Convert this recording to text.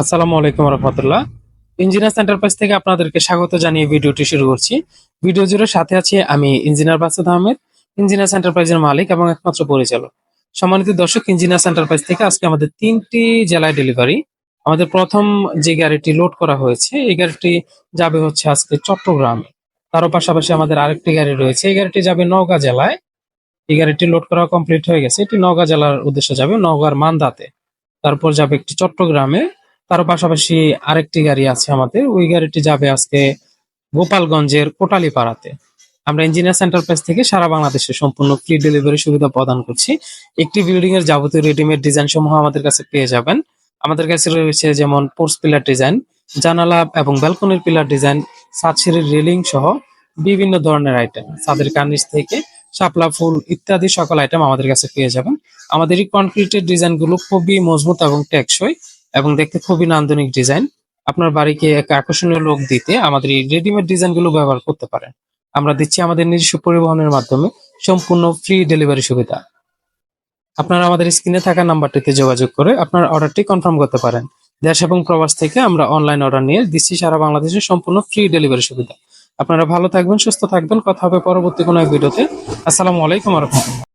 আসসালামু আলাইকুম রহমতুল্লাহ। Engineers enterprise থেকে আপনাদেরকে স্বাগত জানিয়ে ভিডিওটি শুরু করছি। ভিডিও জুড়ে সাথে আছি আমি ইঞ্জিনিয়ার বাসুদ আহমেদ ইঞ্জিনিয়ার্স এন্টারপ্রাইজের মালিক এবং একমাত্র পরিচালক। সম্মানিত দর্শক ইঞ্জিনিয়ার্স এন্টারপ্রাইজ থেকে আজকে আমাদের তিনটি জেলায় ডেলিভারি আমাদের প্রথম যে গাড়িটি লোড করা হয়েছে, এই গাড়িটি যাবে হচ্ছে আজকে চট্টগ্রামে। তারও পাশাপাশি আমাদের আরেকটি গাড়ি রয়েছে, এই গাড়িটি যাবে নওগাঁ জেলায়। এই গাড়িটি লোড করা কমপ্লিট হয়ে গেছে। এটি নওগাঁ জেলার উদ্দেশ্যে যাবে নওগাঁর মান্দাতে। তারপর যাবে একটি চট্টগ্রামে। তার পাশাপাশি আরেকটি গাড়ি আছে আমাদের। ওই গাড়িটি যাবে আজকে গোপালগঞ্জের কোটালীপাড়াতে। আমরা ইঞ্জিনিয়ার সেন্টার এন্টারপ্রাইজ থেকে সারা বাংলাদেশে সম্পূর্ণ ফ্রি ডেলিভারি সুবিধা প্রদান করছি। একটি বিল্ডিং এর যাবতীয় রেডিমেড ডিজাইন সমূহ আমাদের কাছে পেয়ে যাবেন। আমাদের কাছে রয়েছে যেমন পোর্স পিলার ডিজাইন জানালা এবং ব্যালকনির পিলার ডিজাইন সাতসিঁড়ির রেলিং সহ বিভিন্ন ধরনের আইটেম ছাদের কার্নিশ থেকে শাপলা ফুল ইত্যাদি সকল আইটেম আমাদের কাছে পেয়ে যাবেন। আমাদের এই কনক্রিটের ডিজাইনগুলো খুবই মজবুত এবং টেকসই। এবং দেখতে খুবই নান্দনিক ডিজাইন। আপনার বাড়িকে এক আকর্ষণীয় লোক দিতে আমাদের এই রেডিমেড ডিজাইনগুলো ব্যবহার করতে পারেন। আমরা দিচ্ছি আমাদের নিজস্ব পরিবহনের মাধ্যমে সম্পূর্ণ ফ্রি ডেলিভারি সুবিধা। আপনারা আমাদের স্ক্রিনে থাকা নাম্বারটিতে যোগাযোগ করে আপনার অর্ডারটি কনফার্ম করতে পারেন। দেশ এবং প্রবাস থেকে আমরা অনলাইন অর্ডার নিয়ে দিচ্ছি সারা বাংলাদেশে সম্পূর্ণ ফ্রি ডেলিভারি সুবিধা। আপনারা ভালো থাকবেন, সুস্থ থাকবেন। কথা হবে পরবর্তী কোনো এক ভিডিওতে আসসালামু আলাইকুম রহমতুল্লাহ।